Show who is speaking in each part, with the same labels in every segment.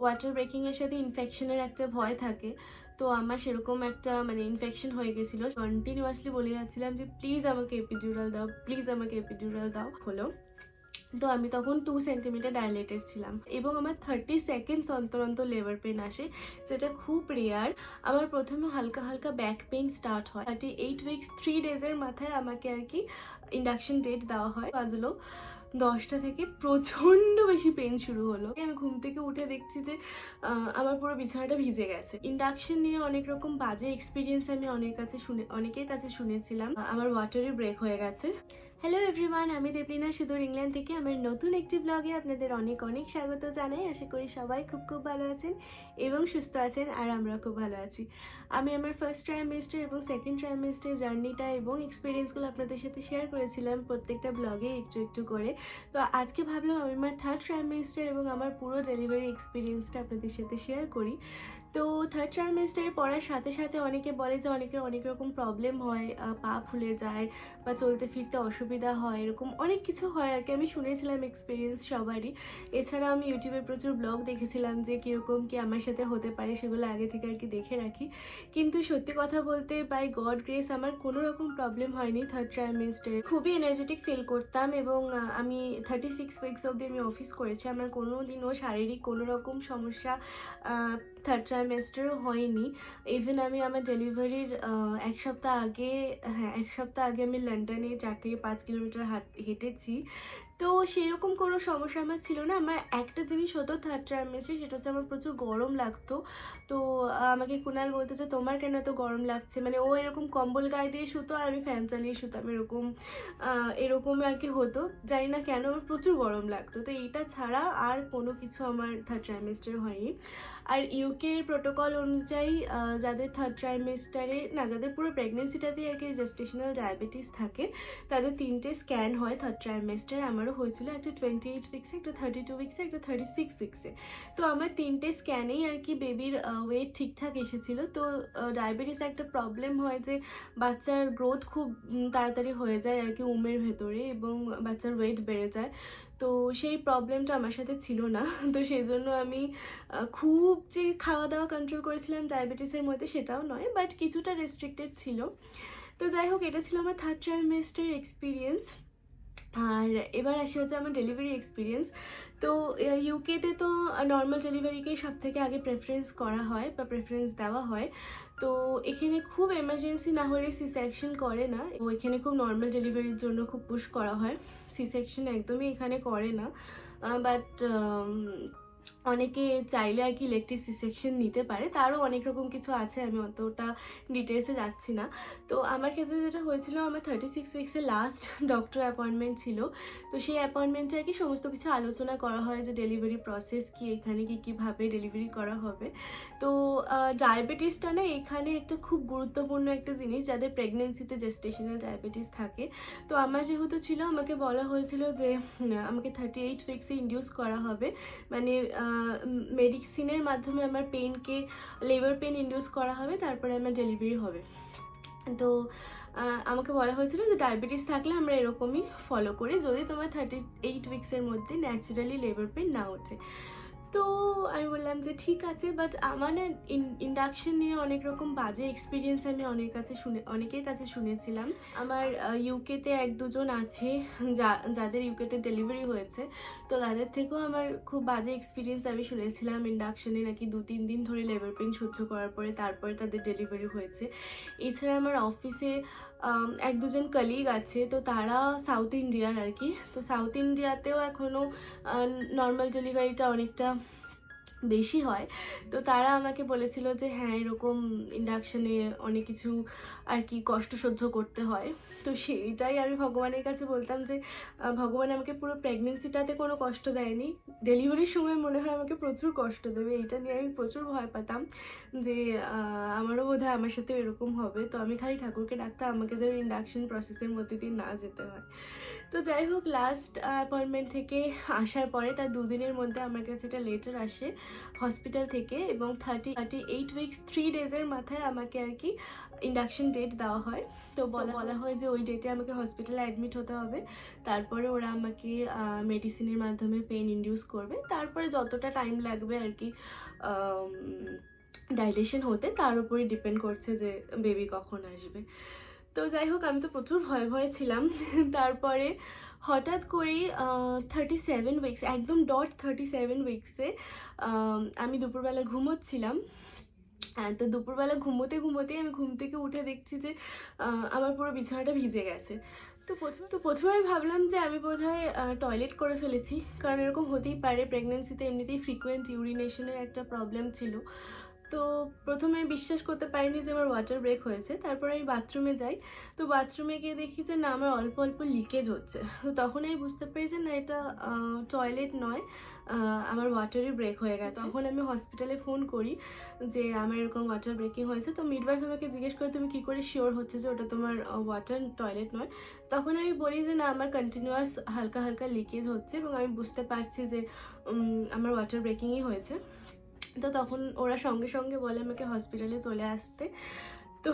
Speaker 1: Water ব্রেকিংয়ের সাথে ইনফেকশনের একটা ভয় থাকে। তো আমার সেরকম একটা মানে ইনফেকশন হয়ে গেছিল। কন্টিনিউয়াসলি বলে যাচ্ছিলাম যে প্লিজ আমাকে এপিডিউরাল দাও প্লিজ আমাকে এপিডিউরাল দাও। হলো। তো আমি তখন টু সেন্টিমিটার ডাইলেটেড ছিলাম। এবং আমার থার্টি সেকেন্ডস অন্তর অন্তর লেবার পেন আসে, যেটা খুব রেয়ার আমার প্রথমে হালকা হালকা ব্যাক পেন স্টার্ট হয়। থার্টি এইট উইকস থ্রি ডেজের মাথায় আমাকে আর কি ইন্ডাকশন ডেট দেওয়া হয়। বাজলো। দশটা থেকে প্রচণ্ড বেশি পেন শুরু হলো। আমি ঘুম থেকে উঠে দেখছি যে আমার পুরো বিছানাটা ভিজে গেছে। ইন্ডাকশন নিয়ে অনেক রকম বাজে এক্সপিরিয়েন্স আমি অনেক কাছে শুনে, অনেকের কাছে শুনেছিলাম। আমার ওয়াটারই ব্রেক হয়ে গেছে। হ্যালো এভরিওয়ান আমি দেবলিনা সুদূর ইংল্যান্ড থেকে। আমার নতুন একটি ব্লগে আপনাদের অনেক অনেক স্বাগত জানাই। আশা করি সবাই খুব খুব ভালো আছেন এবং সুস্থ আছেন আর আমরা খুব ভালো আছি। আমি আমার ফার্স্ট ট্রাইমেস্টার এবং সেকেন্ড ট্রাইমেস্টার জার্নিটা এবং এক্সপিরিয়েন্সগুলো আপনাদের সাথে শেয়ার করেছিলাম প্রত্যেকটা ব্লগে একটু একটু করে। তো আজকে ভাবলাম আমি আমার থার্ড ট্রাইমেস্টার এবং আমার পুরো ডেলিভারি এক্সপিরিয়েন্সটা আপনাদের সাথে শেয়ার করি। তো থার্ড ট্রাইমেস্টারে পড়ার সাথে সাথে অনেকে বলে যে অনেকের অনেক রকম প্রবলেম হয় পা ফুলে যায় বা চলতে ফিরতে অসুবিধা হয়, এরকম অনেক কিছু হয় আর কি। আমি শুনেছিলাম এক্সপিরিয়েন্স সবারই। এছাড়া আমি ইউটিউবে প্রচুর ব্লগ দেখেছিলাম যে কীরকম কি আমার সাথে হতে পারে সেগুলো আগে থেকে আর কি দেখে রাখি। কিন্তু সত্যি কথা বলতে বাই গড গ্রেস আমার কোনো রকম প্রবলেম হয়নি থার্ড ট্রাইমেস্টারে খুবই এনার্জেটিক ফিল করতাম এবং আমি থার্টি সিক্স উইকস অবধি আমি অফিস করেছি। আমার কোনো দিনও শারীরিক কোনো রকম সমস্যা থার্ড ট্রাইমেস্টারও হয়নি। ইভেন আমি আমার ডেলিভারির এক সপ্তাহ আগে হ্যাঁ এক সপ্তাহ আগে আমি লন্ডনে চার থেকে পাঁচ কিলোমিটার হাট, হেঁটেছি। তো সেরকম কোনো সমস্যা আমার ছিল না। আমার একটা জিনিস হতো থার্ড ট্রাইমেস্টারে সেটা হচ্ছে আমার প্রচুর গরম লাগতো। তো আমাকে কুনাল বলতে যে, তোমার কেন এত গরম লাগছে? মানে ও এরকম কম্বল গায়ে দিয়ে শুতো আর আমি ফ্যান চালিয়ে শুতাম, এরকম এরকম আর কি হতো। জানি না কেন আমার প্রচুর গরম লাগতো। তো এইটা ছাড়া আর কোনো কিছু আমার থার্ড ট্রাইমেস্টার হয়নি। আর ইউকের প্রোটোকল অনুযায়ী যাদের থার্ড ট্রাইমেস্টারে না, যাদের পুরো প্রেগনেন্সিটাতেই আর কি জেস্টেশনাল ডায়াবেটিস থাকে, তাদের তিনটে স্ক্যান হয় থার্ড ট্রাইমেস্টার আমারও হয়েছিল, একটা টোয়েন্টি এইট উইক্সে একটা থার্টি টু উইক্সে একটা থার্টি সিক্স উইক্সে তো আমার তিনটে স্ক্যানেই আর কি বেবির ওয়েট ঠিকঠাক এসেছিল। তো ডায়াবেটিস একটা প্রবলেম হয় যে, বাচ্চার গ্রোথ খুব তাড়াতাড়ি হয়ে যায় আর কি উমের ভেতরে এবং বাচ্চার ওয়েট বেড়ে যায়। তো সেই প্রবলেমটা আমার সাথে ছিল না। তো সেই জন্য আমি খুব যে খাওয়া দাওয়া কন্ট্রোল করেছিলাম ডায়াবেটিসের মধ্যে সেটাও নয় বাট কিছুটা রেস্ট্রিক্টেড ছিল। তো যাই হোক, এটা ছিল আমার থার্ড ট্রাইমেস্টার এক্সপিরিয়েন্স আর এবার আসি হচ্ছে আমার ডেলিভারি এক্সপিরিয়েন্স তো ইউকেতে তো নর্মাল ডেলিভারিকেই সব থেকে আগে প্রেফারেন্স করা হয় বা প্রেফারেন্স দেওয়া হয়। তো, এখানে খুব এমার্জেন্সি না হলে সি সেকশন করে না। ও এখানে খুব নর্মাল ডেলিভারির জন্য খুব পুশ করা হয়। সি সেকশন একদমই এখানে করে না। বাট অনেকে চাইলে আর কি ইলেকট্রিক সেকশন নিতে পারে, তারও অনেক রকম কিছু আছে, আমি অতটা ডিটেলসে যাচ্ছি না। তো আমার ক্ষেত্রে যেটা হয়েছিল, আমার থার্টি সিক্স উইক্সের লাস্ট ডক্টর অ্যাপয়েন্টমেন্ট ছিল। তো সেই অ্যাপয়েন্টমেন্টে আর কি সমস্ত কিছু আলোচনা করা হয়, যে ডেলিভারি প্রসেস কি, এখানে কি, কীভাবে ডেলিভারি করা হবে। তো ডায়াবেটিসটা না এখানে একটা খুব গুরুত্বপূর্ণ একটা জিনিস, যাদের প্রেগনেন্সিতে জেস্টেশনাল ডায়াবেটিস থাকে। তো আমার যেহেতু ছিল, আমাকে বলা হয়েছিল যে আমাকে থার্টি এইট উইক্সে ইন্ডিউস করা হবে। মানে মেডিসিনের মাধ্যমে আমার পেনকে লেবার পেন ইন্ডিউস করা হবে, তারপরে আমার ডেলিভারি হবে। তো আমাকে বলা হয়েছিল যে ডায়াবেটিস থাকলে আমরা এরকমই ফলো করি। যদি তোমার থার্টি এইট উইক্সের মধ্যে ন্যাচারালি লেবার পেন না ওঠে। তো আমি বললাম যে, ঠিক আছে বাট আমার না ইন্ডাকশন নিয়ে অনেক রকম বাজে এক্সপিরিয়েন্স আমি অনেক কাছে শুনে, অনেকের কাছে শুনেছিলাম। আমার ইউকেতে এক দুজন আছে, যা, যাদের ইউকেতে ডেলিভারি হয়েছে। তো তাদের থেকেও আমার খুব বাজে এক্সপিরিয়েন্স আমি শুনেছিলাম ইন্ডাকশনে নাকি দু তিন দিন ধরে লেবার পেন সহ্য করার পরে তারপরে তাদের ডেলিভারি হয়েছে। এছাড়া আমার অফিসে এক দুজন কলিগ আছে, তো তারা সাউথ ইন্ডিয়ার আর কি। তো সাউথ ইন্ডিয়াতেও এখনও নর্মাল ডেলিভারিটা অনেকটা বেশি হয়। তো তারা আমাকে বলেছিল যে হ্যাঁ এরকম ইন্ডাকশানে অনেক কিছু আর কি কষ্ট সহ্য করতে হয়। তো সেইটাই আমি ভগবানের কাছে বলতাম যে ভগবান আমাকে পুরো প্রেগনেন্সিটাতে কোনো কষ্ট দেয়নি। ডেলিভারির সময় মনে হয় আমাকে প্রচুর কষ্ট দেবে। এটা নিয়ে আমি প্রচুর ভয় পেতাম যে আমারও বোধ হয় আমার সাথে এরকম হবে। তো আমি খালি ঠাকুরকে ডাকতাম, আমাকে যেন ইন্ডাকশন প্রসেসের মধ্যে দিয়ে না যেতে হয়। তো যাই হোক লাস্ট অ্যাপয়েন্টমেন্ট থেকে আসার পরে তার দুদিনের মধ্যে আমার কাছে একটা লেটার আসে হসপিটাল থেকে এবং thirty thirty eight weeks three ডেজের মাথায় আমাকে আর কি ইন্ডাকশন ডেট দেওয়া হয়। তো বলা বলা হয় যে ওই ডেটে আমাকে হসপিটালে অ্যাডমিট হতে হবে। তারপরে ওরা আমাকে মেডিসিনের মাধ্যমে পেন ইন্ডিউস করবে। তারপরে যতটা টাইম লাগবে আর কি ডাইলেশন হতে তার উপরই ডিপেন্ড করছে যে বেবি কখন আসবে। তো যাই হোক, আমি তো প্রচুর ভয় ভয়ে ছিলাম। তারপরে হঠাৎ করেই থার্টি সেভেন উইকস একদম ডট থার্টি সেভেন উইকসে আমি দুপুরবেলা ঘুমোচ্ছিলাম। তো দুপুরবেলা ঘুমোতে ঘুমোতে আমি ঘুম থেকে উঠে দেখছি যে আমার পুরো বিছানাটা ভিজে গেছে। তো প্রথমে তো প্রথমে আমি ভাবলাম যে আমি বোধহয় টয়লেট করে ফেলেছি। কারণ এরকম হতেই পারে প্রেগনেন্সিতে এমনিতেই ফ্রিকোয়েন্ট ইউরিনেশনের একটা প্রবলেম ছিল। তো প্রথমে আমি বিশ্বাস করতে পারিনি যে আমার ওয়াটার ব্রেক হয়েছে তারপর আমি বাথরুমে যাই। তো বাথরুমে গিয়ে দেখি যে না আমার অল্প অল্প লিকেজ হচ্ছে। তো তখন আমি বুঝতে পারি যে না এটা টয়লেট নয় আমার ওয়াটারই ব্রেক হয়ে গেছে। তখন আমি হসপিটালে ফোন করি যে আমার এরকম ওয়াটার ব্রেকিং হয়েছে। তো মিডওয়াইফ আমাকে জিজ্ঞেস করে তুমি কী করে শিওর হচ্ছে যে ওটা তোমার ওয়াটার টয়লেট নয়? তখন আমি বলি যে না আমার কন্টিনিউয়াস হালকা হালকা লিকেজ হচ্ছে এবং আমি বুঝতে পারছি যে আমার ওয়াটার ব্রেকিংই হয়েছে। তো তখন ওরা সঙ্গে সঙ্গে বলে আমাকে হসপিটালে চলে আসতে। তো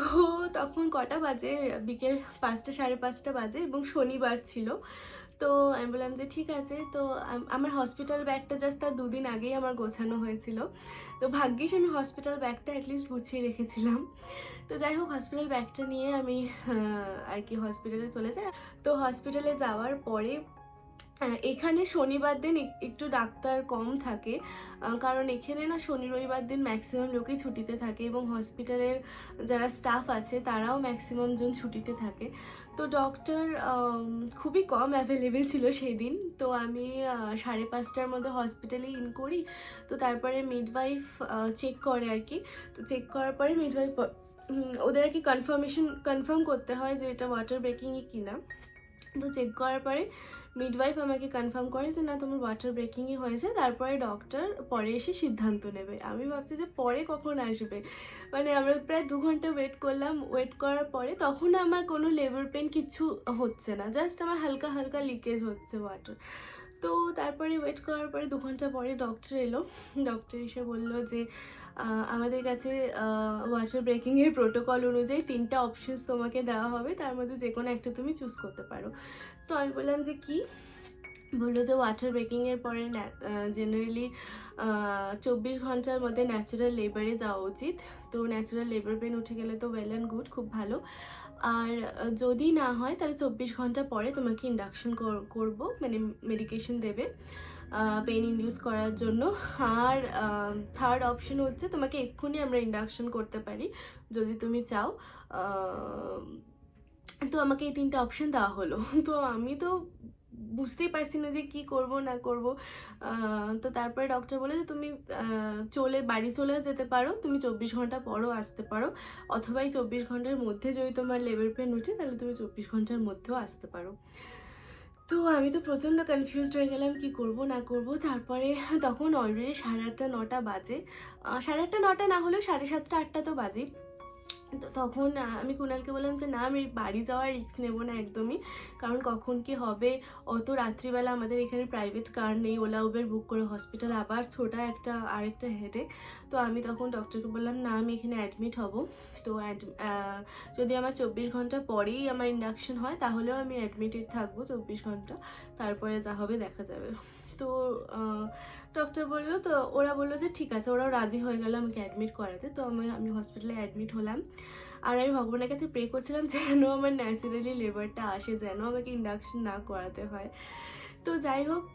Speaker 1: তখন কটা বাজে? বিকেল পাঁচটা, সাড়ে পাঁচটা বাজে এবং শনিবার ছিল। তো আমি বললাম যে ঠিক আছে, তো আমার হসপিটাল ব্যাগটা জাস্ট তার দুদিন আগেই আমার গোছানো হয়েছিল। তো ভাগ্যিস আমি হসপিটাল ব্যাগটা অ্যাটলিস্ট গুছিয়ে রেখেছিলাম। তো যাই হোক হসপিটাল ব্যাগটা নিয়ে আমি আর কি হসপিটালে চলে যাই। তো হসপিটালে যাওয়ার পরে আহ, এখানে শনিবার দিন একটু ডাক্তার কম থাকে কারণ এখানে না শনি রবিবার দিন ম্যাক্সিমাম লোকই ছুটিতে থাকে এবং হসপিটালের যারা স্টাফ আছে তারাও ম্যাক্সিমাম জন ছুটিতে থাকে। তো ডক্টর খুবই কম অ্যাভেলেবেল ছিল সেই দিন। তো আমি সাড়ে পাঁচটার মধ্যে হসপিটালে ইন করি। তো তারপরে মিডওয়াইফ চেক করে আর কি। তো চেক করার পরে মিডওয়াইফ ওদের আর কি কনফার্মেশন কনফার্ম করতে হয় যে এটা ওয়াটার ব্রেকিংই কিনা। তো চেক করার পরে মিডওয়াইফ আমাকে কনফার্ম করে যে, না, তোমার ওয়াটার ব্রেকিংই হয়েছে। তারপরে ডক্টর পরে এসে সিদ্ধান্ত নেবে। আমি ভাবছি যে পরে কখন আসবে? মানে আমরা প্রায় দু ঘণ্টা ওয়েট করলাম। ওয়েট করার পরে তখন আমার কোনো লেবার পেন কিছু হচ্ছে না। জাস্ট আমার হালকা হালকা লিকেজ হচ্ছে ওয়াটার তো তারপরে ওয়েট করার পরে দু ঘণ্টা পরে ডক্টর এলো। ডক্টর এসে বলল যে আমাদের কাছে ওয়াটার ব্রেকিংয়ের প্রোটোকল অনুযায়ী তিনটা অপশনস তোমাকে দেওয়া হবে। তার মধ্যে যে কোনো একটা তুমি চুজ করতে পারো। তো আমি বললাম যে কি? বলল যে ওয়াটার ব্রেকিংয়ের পরে জেনারেলি চব্বিশ ঘণ্টার মধ্যে ন্যাচারাল লেবারে যাওয়া উচিত। তো ন্যাচারাল লেবার পেন উঠে গেলে তো ওয়েল অ্যান্ড গুড খুব ভালো। আর যদি না হয়, তাহলে চব্বিশ ঘণ্টা পরে তোমাকে ইন্ডাকশন করব মানে মেডিকেশন দেবে। পেন ইন্ডিউস করার জন্য। আর থার্ড অপশন হচ্ছে তোমাকে এক্ষুনি আমরা ইন্ডাকশন করতে পারি, যদি তুমি চাও। তো আমাকে এই তিনটা অপশন দেওয়া হলো। তো আমি তো বুঝতেই পারছি না যে কি করব, না করব। তো তারপরে ডক্টর বলে যে তুমি চলে, বাড়ি চলেও যেতে পারো। তুমি চব্বিশ ঘণ্টা পরও আসতে পারো। অথবা এই চব্বিশ ঘণ্টার মধ্যে যদি তোমার লেবার পেন উঠে, তাহলে তুমি চব্বিশ ঘণ্টার মধ্যেও আসতে পারো। তো আমি তো প্রচণ্ড কনফিউজড হয়ে গেলাম, কি করব, না করব। তারপরে তখন অলরেডি সাড়ে আটটা, নটা বাজে। সাড়ে আটটা, নটা না হলেও সাড়ে সাতটা, আটটা তো বাজে তো তখন আমি কুণালকে বললাম যে, না, আমি বাড়ি যাওয়ার রিস্ক নেব না একদমই। কারণ কখন কি হবে? অত রাত্রিবেলা আমাদের এখানে প্রাইভেট কার নেই। ওলা, উবের বুক করে হসপিটাল আবার ছোটা একটা, আরেকটা হেডেক তো আমি তখন ডক্টরকে বললাম, না, আমি এখানে অ্যাডমিট হব। তো যদি আমার চব্বিশ ঘণ্টা পরেই আমার ইন্ডাকশন হয়, তাহলেও আমি অ্যাডমিটেড থাকব চব্বিশ ঘণ্টা। তারপরে যা হবে দেখা যাবে। তো ডক্টর বলল তো, ওরা বলল যে ঠিক আছে, ওরাও রাজি হয়ে গেল আমাকে অ্যাডমিট করাতে। তো আমি আমি হসপিটালে অ্যাডমিট হলাম। আর আমি ভগবানের কাছে প্রে করছিলাম যেন আমার ন্যাচারালি লেবারটা আসে, যেন আমাকে ইন্ডাকশন না করাতে হয়। তো যাই হোক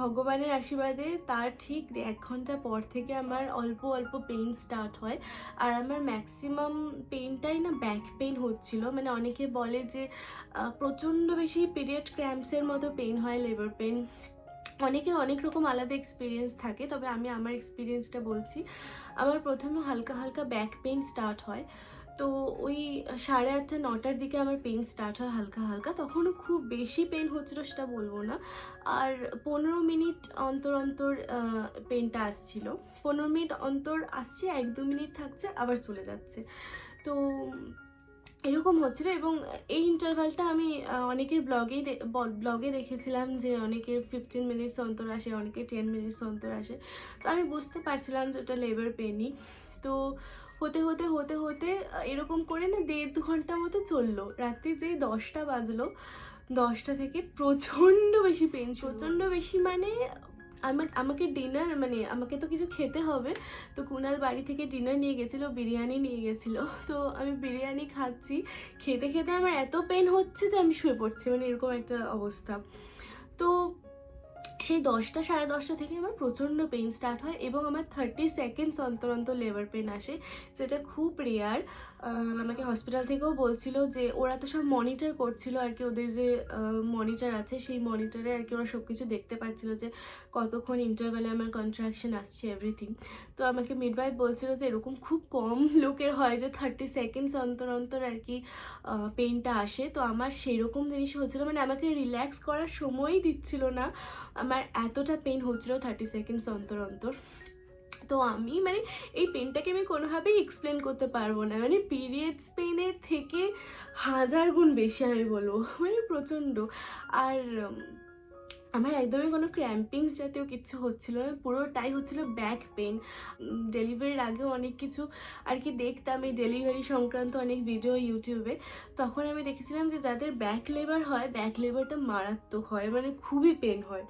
Speaker 1: ভগবানের আশীর্বাদে তার ঠিক এক ঘণ্টা পর থেকে আমার অল্প অল্প পেইন স্টার্ট হয়। আর আমার ম্যাক্সিমাম পেইনটাই না ব্যাক পেইন হচ্ছিল। মানে অনেকে বলে যে প্রচণ্ড বেশি পিরিয়ড ক্র্যাম্পসের মতো পেইন হয় লেবার পেইন অনেকের অনেক রকম আলাদা এক্সপিরিয়েন্স থাকে, তবে আমি আমার এক্সপিরিয়েন্সটা বলছি। আমার প্রথমে হালকা হালকা ব্যাক পেইন স্টার্ট হয়। তো ওই সাড়ে আটটা, নটার দিকে আমার পেন স্টার্ট হয় হালকা হালকা, তখনও খুব বেশি পেন হচ্ছিল সেটা বলব না। আর পনেরো মিনিট অন্তর অন্তর পেনটা আসছিল। পনেরো মিনিট অন্তর আসছে, এক দু মিনিট থাকছে, আবার চলে যাচ্ছে। তো এরকম হচ্ছিল এবং এই ইন্টারভালটা আমি অনেকের ব্লগেই ব্লগে দেখেছিলাম যে অনেকের ফিফটিন মিনিটস অন্তর আসে অনেকে টেন মিনিটস অন্তর আসে। তো আমি বুঝতে পারছিলাম যে ওটা লেবার পেনই তো হতে হতে হতে হতে এরকম করে না দেড় দু ঘণ্টা মতো চলল। রাত্রি যেই দশটা বাজলো দশটা থেকে প্রচণ্ড বেশি পেন প্রচণ্ড বেশি মানে আমাকে আমাকে ডিনার মানে আমাকে তো কিছু খেতে হবে। তো কুনাল বাড়ি থেকে ডিনার নিয়ে গেছিল বিরিয়ানি নিয়ে গেছিল। তো আমি বিরিয়ানি খাচ্ছি। খেতে খেতে আমার এত পেন হচ্ছে যে আমি শুয়ে পড়ছি। মানে এরকম একটা অবস্থা। তো সেই দশটা, সাড়ে দশটা থেকে আমার প্রচণ্ড পেন স্টার্ট হয় এবং আমার থার্টি সেকেন্ডস অন্তর অন্তর লেবার পেন আসে, যেটা খুব রেয়ার আমাকে হসপিটাল থেকেও বলছিল যে, ওরা তো সব মনিটর করছিল আর কি, ওদের যে মনিটর আছে, সেই মনিটরে আর কি ওরা সব কিছু দেখতে পাচ্ছিল যে, কতক্ষণ ইন্টারভ্যালে আমার কন্ট্রাকশন আসছে এভরিথিং তো আমাকে মিডওয়াইফ বলছিল যে, এরকম খুব কম লোকের হয় যে থার্টি সেকেন্ডস অন্তর অন্তর আর কি পেনটা আসে। তো আমার সেরকম জিনিস হচ্ছিল মানে আমাকে রিল্যাক্স করার সময়ই দিচ্ছিল না। আমার এতটা পেন হচ্ছিল থার্টি সেকেন্ডস অন্তর অন্তর। তো আমি মানে এই পেনটাকে আমি কোনোভাবেই এক্সপ্লেন করতে পারব না। মানে পিরিয়ডস পেনের থেকে হাজার গুণ বেশি আমি বলব। মানে প্রচণ্ড। আর আমার একদমই কোনো ক্র্যাম্পিংস জাতীয় কিছু হচ্ছিল না। পুরোটাই হচ্ছিল ব্যাক পেন ডেলিভারির আগেও অনেক কিছু আর কি দেখতাম এই ডেলিভারি সংক্রান্ত অনেক ভিডিও ইউটিউবে তখন আমি দেখেছিলাম যে যাদের ব্যাক লেবার হয় ব্যাক লেবারটা মারাত্মক হয়। মানে খুবই পেন হয়।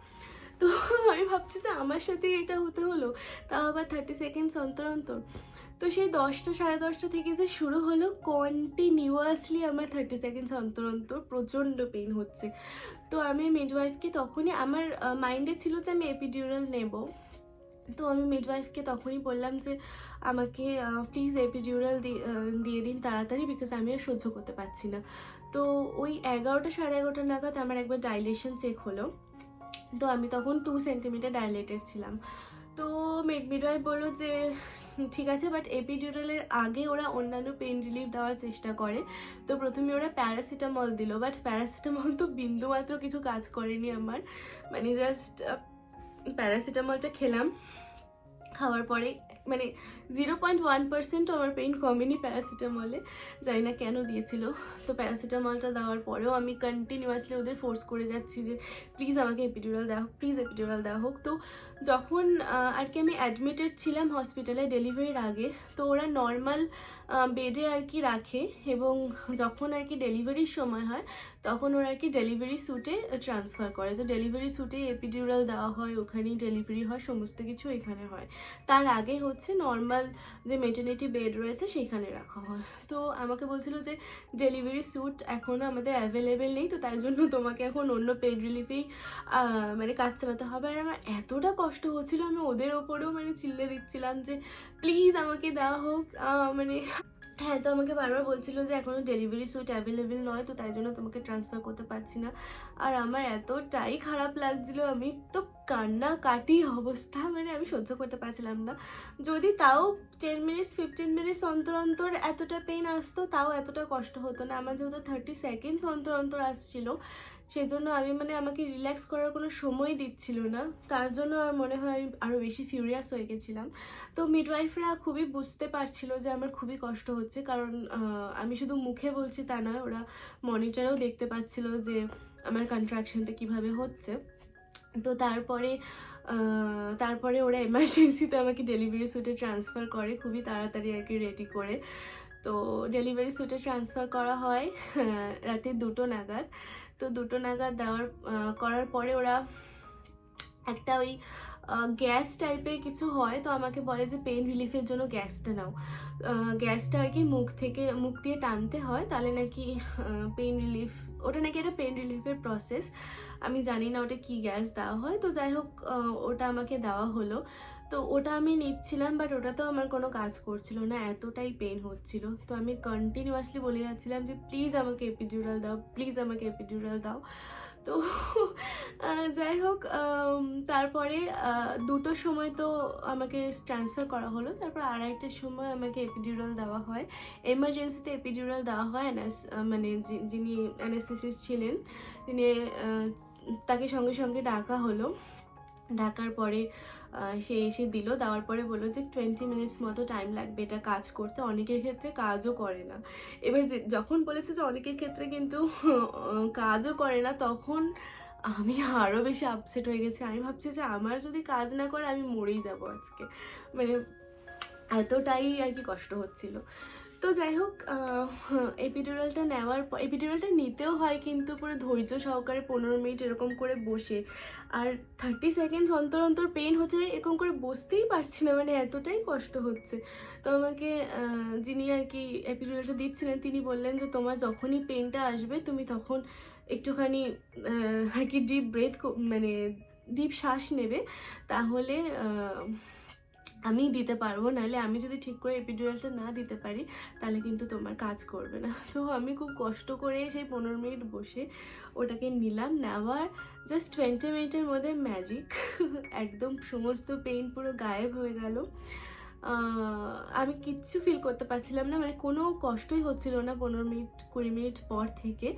Speaker 1: তো ভাবছি যে আমার সাথে এটা হতে হলো। তাও আবার থার্টি সেকেন্ডস অন্তর অন্তর। তো সেই দশটা, সাড়ে দশটা থেকে যে শুরু হলো কন্টিনিউয়াসলি আমার থার্টি সেকেন্ডস অন্তর অন্তর প্রচণ্ড পেন হচ্ছে। তো আমি মিডওয়াইফকে তখনই, আমার মাইন্ডে ছিল যে আমি এপিডিউরাল নেব। তো আমি মিডওয়াইফকে তখনই বললাম যে, আমাকে প্লিজ এপিডিউরাল দিয়ে দিন তাড়াতাড়ি বিকজ আমি আর সহ্য করতে পারছি না। তো ওই এগারোটা, সাড়ে এগারোটা নাগাদ আমার একবার ডাইলেশন চেক হলো। তো আমি তখন টু সেন্টিমিটার ডাইলেটেড ছিলাম। তো মিড মিডওয়াইফ বলল যে, ঠিক আছে বাট এপিডিউরালের আগে ওরা অন্যান্য পেন রিলিফ দেওয়ার চেষ্টা করে। তো প্রথমে ওরা প্যারাসিটামল দিল বাট প্যারাসিটামল তো বিন্দুমাত্র কিছু কাজ করেনি আমার। মানে জাস্ট প্যারাসিটামলটা খেলাম। খাওয়ার পরে মানে জিরো পয়েন্ট ওয়ান পার্সেন্টও আমার পেইন কমেনি প্যারাসিটামলে জানি না কেন দিয়েছিল। তো প্যারাসিটামলটা দেওয়ার পরেও আমি কন্টিনিউয়াসলি ওদের ফোর্স করে যাচ্ছি যে প্লিজ আমাকে এপিডিউরাল দেওয়া হোক প্লিজ এপিডিউরাল দেওয়া হোক। তো যখন আর কি আমি অ্যাডমিটেড ছিলাম হসপিটালে ডেলিভারির আগে, তো ওরা নর্মাল বেডে আর কি রাখে এবং যখন আর কি ডেলিভারির সময় হয়, তখন ওরা আর কি ডেলিভারি স্যুটে ট্রান্সফার করে। তো ডেলিভারি স্যুটে এপিডিউরাল দেওয়া হয়, ওখানেই ডেলিভারি হয়, সমস্ত কিছু এখানে হয়। তার আগে হচ্ছে নর্মাল যে মেটার্নিটি বেড রয়েছে, সেখানে রাখা হয়। তো আমাকে বলছিল যে ডেলিভারি স্যুট এখনও আমাদের অ্যাভেলেবেল নেই, তো তাই জন্য তোমাকে এখন অন্য পেড রিলিফেই মানে কাজ চালাতে হবে। আর আমার এতটা কষ্ট হচ্ছিল, আমি ওদের ওপরেও মানে চিল্লে দিচ্ছিলাম যে, প্লিজ আমাকে দেওয়া হোক। মানে হ্যাঁ তো আমাকে বারবার বলছিল যে এখনও ডেলিভারি স্যুট অ্যাভেলেবেল নয়, তো তাই জন্য তোমাকে ট্রান্সফার করতে পারছি না। আর আমার এতটাই খারাপ লাগছিল, আমি তো কান্না কাটি অবস্থা মানে আমি সহ্য করতে পারছিলাম না। যদি তাও টেন মিনিটস ফিফটিন মিনিটস অন্তর অন্তর এতটা পেন আসতো, তাও এতটা কষ্ট হতো না। আমার যেহেতু থার্টি সেকেন্ডস অন্তর অন্তর আসছিল, সেজন্য আমি মানে আমাকে রিল্যাক্স করার কোনো সময় দিচ্ছিল না। তার জন্য আমার মনে হয় আমি আরও বেশি ফিউরিয়াস হয়ে গেছিলাম। তো মিডওয়াইফরা খুবই বুঝতে পারছিল যে আমার খুবই কষ্ট হচ্ছে, কারণ আমি শুধু মুখে বলছি তা নয়, ওরা মনিটরেও দেখতে পাচ্ছিল যে আমার কন্ট্রাকশনটা কীভাবে হচ্ছে। তো তারপরে তারপরে ওরা এমার্জেন্সিতে আমাকে ডেলিভারি স্যুটে ট্রান্সফার করে খুবই তাড়াতাড়ি আর কি রেডি করে। তো ডেলিভারি স্যুটে ট্রান্সফার করা হয় আহ, রাতে দুটো নাগাদ। তো দুটো নাগাদ দেওয়ার করার পরে ওরা একটা ওই গ্যাস টাইপের কিছু হয় তো আমাকে বলে যে পেন রিলিফের জন্য গ্যাসটা নাও। গ্যাসটা আর কি মুখ থেকে মুখ দিয়ে টানতে হয় তাহলে নাকি পেন রিলিফ ওটা নাকি একটা পেন রিলিফের প্রসেস আমি জানি না ওটা কি গ্যাস দেওয়া হয়। তো যাই হোক ওটা আমাকে দেওয়া হলো। তো ওটা আমি নিচ্ছিলাম বাট ওটা তো আমার কোনো কাজ করছিল না। এতটাই পেন হচ্ছিল। তো আমি কন্টিনিউয়াসলি বলে যাচ্ছিলাম যে প্লিজ আমাকে এপিডিউরাল দাও। প্লিজ আমাকে এপিডিউরাল দাও। তো যাই হোক তারপরে দুটো দুটোর সময় তো আমাকে ট্রান্সফার করা হলো। তারপর আড়াইটের সময় আমাকে এপিডিউরাল দেওয়া হয়। এমার্জেন্সিতে এপিডিউরাল দেওয়া হয় মানে যিনি অ্যানাস্থেসিস ছিলেন, তিনি তাকে সঙ্গে সঙ্গে ডাকা হলো। ঢাকার পরে সে এসে দিল। দেওয়ার পরে বলল যে টোয়েন্টি মিনিটস মতো টাইম লাগবে এটা কাজ করতে। অনেকের ক্ষেত্রে কাজও করে না। এবার যখন বলেছে যে, অনেকের ক্ষেত্রে কিন্তু কাজও করে না, তখন আমি আরও বেশি আপসেট হয়ে গেছি। আমি ভাবছি যে, আমার যদি কাজ না করে, আমি মরেই যাব আজকে। মানে এতটাই আর কি কষ্ট হচ্ছিল। তো যাই হোক এপিডুরালটা নেওয়ার পর এপিডুরালটা নিতেও হয় কিন্তু পুরো ধৈর্য সহকারে পনেরো মিনিট এরকম করে বসে। আর থার্টি সেকেন্ডস অন্তর অন্তর পেন হচ্ছে এরকম করে বসতেই পারছি না মানে এতটাই কষ্ট হচ্ছে। তো আমাকে যিনি আর কি এপিডুরালটা দিচ্ছিলেন, তিনি বললেন যে, তোমার যখনই পেনটা আসবে, তুমি তখন একটুখানি আর কি ডিপ ব্রেথ মানে ডিপ শ্বাস নেবে। তাহলে আমি দিতে পারব, নাহলে আমি যদি ঠিক করে এপিডুরালটা না দিতে পারি, তাহলে কিন্তু তোমার কাজ করবে না। তো আমি খুব কষ্ট করে সেই পনেরো মিনিট বসে ওটাকে নিলাম। নেওয়ার জাস্ট টোয়েন্টি মিনিটের মধ্যে ম্যাজিক একদম সমস্ত পেইন পুরো গায়েব হয়ে গেল। আমি কিচ্ছু ফিল করতে পারছিলাম না মানে কোনো কষ্টই হচ্ছিল না পনেরো মিনিট, কুড়ি মিনিট পর থেকে।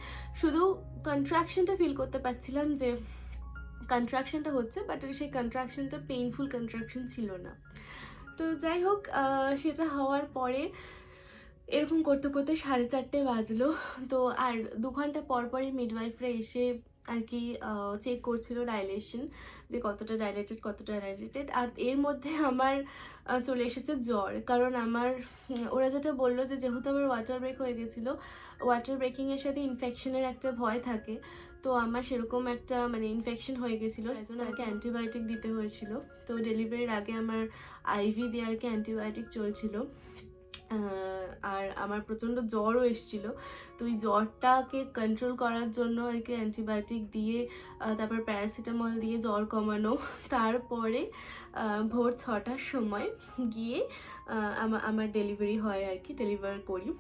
Speaker 1: শুধু কন্ট্রাকশনটা ফিল করতে পারছিলাম যে কন্ট্রাকশনটা হচ্ছে বাট সেই কন্ট্রাকশনটা পেইনফুল কন্ট্রাকশন ছিল না। তো যাই হোক সেটা হওয়ার পরে এরকম করতে করতে সাড়ে চারটে বাজলো। তো আর দু ঘণ্টা পর পরই মিডওয়াইফরা এসে আর কি চেক করছিল ডাইলেশন যে কতটা ডাইলেটেড কতটা ডাইলেটেড আর এর মধ্যে আমার চলে এসেছে জ্বর। কারণ আমার, ওরা যেটা বলল যে যেহেতু আমার ওয়াটার ব্রেক হয়ে গেছিল ওয়াটার ব্রেকিংয়ের সাথে ইনফেকশনের একটা ভয় থাকে তো আমার সেরকম একটা মানে ইনফেকশন হয়ে গেছিল, সেই জন্য আমাকে অ্যান্টিবায়োটিক দিতে হয়েছিল। তো ডেলিভারির আগে আমার আইভি দিয়ে আর কি অ্যান্টিবায়োটিক চলছিল আর আমার প্রচণ্ড জ্বরও এসেছিল। তো এই জ্বরটাকে কন্ট্রোল করার জন্য আর কি অ্যান্টিবায়োটিক দিয়ে তারপর প্যারাসিটামল দিয়ে জ্বর কমানো। তারপরে ভোর ছটার সময় গিয়ে আমার ডেলিভারি হয় আর কি ডেলিভার করি।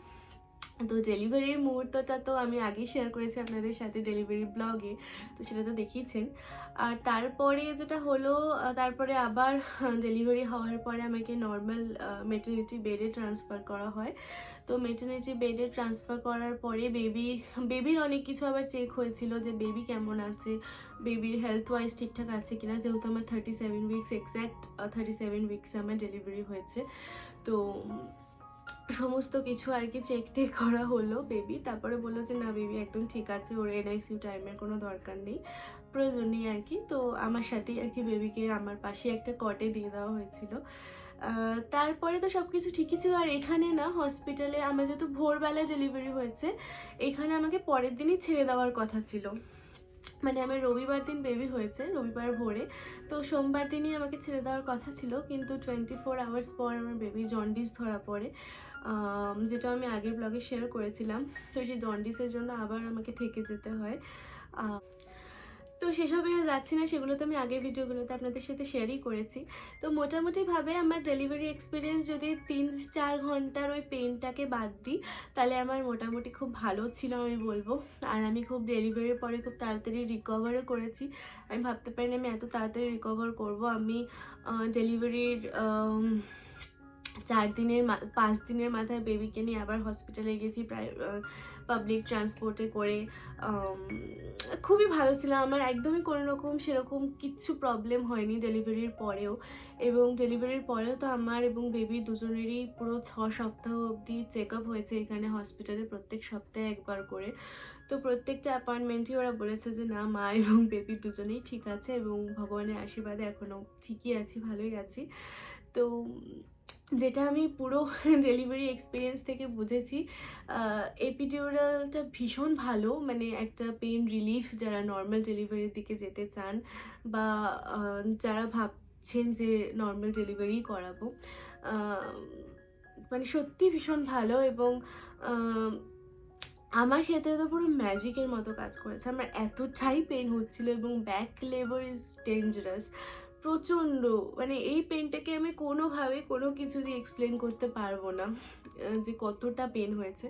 Speaker 1: তো ডেলিভারির মুহূর্তটা তো আমি আগেই শেয়ার করেছি আপনাদের সাথে ডেলিভারি ব্লগে তো সেটা তো দেখিয়েছেন। আর তারপরে যেটা হলো তারপরে আবার ডেলিভারি হওয়ার পরে আমাকে নর্মাল মেটার্নিটি বেডে ট্রান্সফার করা হয়। তো মেটার্নিটি বেডে ট্রান্সফার করার পরে বেবি বেবির অনেক কিছু আবার চেক হয়েছিল যে বেবি কেমন আছে বেবির হেলথ ওয়াইজ ঠিকঠাক আছে কিনা। যেহেতু আমার thirty seven weeks exact thirty seven উইকসে আমার ডেলিভারি হয়েছে। তো সমস্ত কিছু আর কি চেক টেক করা হলো বেবি তারপরে বলল যে, না বেবি একদম ঠিক আছে, ওর এনআইসিউ টাইমের কোনো দরকার নেই, প্রয়োজন নেই আর কি। তো আমার সাথেই আর কি বেবিকে আমার পাশে একটা কটে দিয়ে দেওয়া হয়েছিল। তারপরে তো সব কিছু ঠিকই ছিল, আর এখানে না হসপিটালে আমার যেহেতু ভোরবেলা ডেলিভারি হয়েছে, এখানে আমাকে পরের দিনই ছেড়ে দেওয়ার কথা ছিল। মানে আমার রবিবার দিন বেবি হয়েছে, রবিবার ভোরে, তো সোমবার দিনই আমাকে ছেড়ে দেওয়ার কথা ছিল, কিন্তু টোয়েন্টি ফোর আওয়ার্স পর আমার বেবির জন্ডিস ধরা পড়ে। যেটা আমি আগের ব্লগে শেয়ার করেছিলাম। তো সেই জন্ডিসের জন্য আবার আমাকে থেকে যেতে হয়। তো সেসবে যাচ্ছি না সেগুলো তো আমি আগের ভিডিওগুলোতে আপনাদের সাথে শেয়ারই করেছি। তো মোটামুটিভাবে আমার ডেলিভারি এক্সপিরিয়েন্স যদি তিন চার ঘণ্টার ওই পেনটাকে বাদ দিই, তাহলে আমার মোটামুটি খুব ভালো ছিল আমি বলব। আর আমি খুব ডেলিভারির পরে খুব তাড়াতাড়ি রিকভারও করেছি। আমি ভাবতে পারিনি আমি এত তাড়াতাড়ি রিকভার করব। আমি ডেলিভারির চার দিনের পাঁচ দিনের মাথায় বেবিকে নিয়ে আবার হসপিটালে গেছি প্রায় পাবলিক ট্রান্সপোর্টে করে খুবই ভালো ছিল আমার একদমই কোনো রকম সেরকম কিচ্ছু প্রবলেম হয়নি ডেলিভারির পরেও। এবং ডেলিভারির পরেও তো আমার এবং বেবির দুজনেরই পুরো ছ সপ্তাহ অবধি চেক আপ হয়েছে এখানে হসপিটালে প্রত্যেক সপ্তাহে একবার করে। তো প্রত্যেকটা অ্যাপয়েন্টমেন্টই ওরা বলেছে যে, না, মা এবং বেবি দুজনেই ঠিক আছে এবং ভগবানের আশীর্বাদে এখনও ঠিকই আছি, ভালোই আছি। তো যেটা আমি পুরো ডেলিভারি এক্সপিরিয়েন্স থেকে বুঝেছি এপিডিউরালটা ভীষণ ভালো মানে একটা পেন রিলিফ যারা নর্মাল ডেলিভারির দিকে যেতে চান বা যারা ভাবছেন যে নর্মাল ডেলিভারি করাবো মানে সত্যি ভীষণ ভালো এবং আমার ক্ষেত্রে তো পুরো ম্যাজিকের মতো কাজ করেছে। আমার এতটাই পেন হচ্ছিল এবং ব্যাক লেবার ইজ ডেঞ্জারাস প্রচণ্ড। মানে এই পেনটাকে আমি কোনোভাবে কোনো কিছু দিয়ে এক্সপ্লেন করতে পারব না যে কতটা পেন হয়েছে।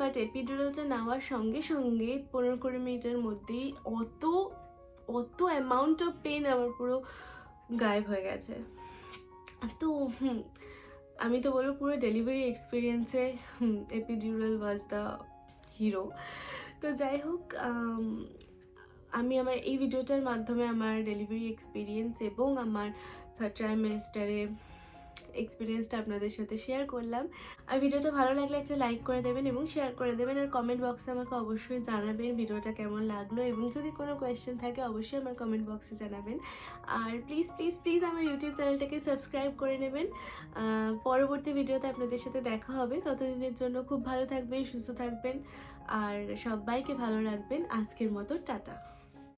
Speaker 1: বাট এপিডুরালটা নেওয়ার সঙ্গে সঙ্গে পনেরো কুড়ি মিনিটের মধ্যেই অত অত অ্যামাউন্ট অফ পেন আমার পুরো গায়েব হয়ে গেছে। তো আমি তো বলব পুরো ডেলিভারি এক্সপিরিয়েন্সে এপিডিউরাল ওয়াজ দ্য হিরো তো যাই হোক আম, আমি আমার এই ভিডিওটার মাধ্যমে আমার ডেলিভারি এক্সপিরিয়েন্স এবং আমার থার্ড ট্রাইমেস্টারে এক্সপিরিয়েন্সটা আপনাদের সাথে শেয়ার করলাম। আর ভিডিওটা ভালো লাগলে একটা লাইক করে দেবেন এবং শেয়ার করে দেবেন। আর কমেন্ট বক্সে আমাকে অবশ্যই জানাবেন ভিডিওটা কেমন লাগল এবং যদি কোনো কোয়েশ্চেন থাকে অবশ্যই আমার কমেন্ট বক্সে জানাবেন। আর প্লিজ প্লিজ প্লিজ আমার ইউটিউব চ্যানেলটাকে সাবস্ক্রাইব করে নেবেন। পরবর্তী ভিডিওতে আপনাদের সাথে দেখা হবে। ততদিনের জন্য খুব ভালো থাকবেন সুস্থ থাকবেন। আর সবাইকে ভালো রাখবেন। আজকের মতো টাটা।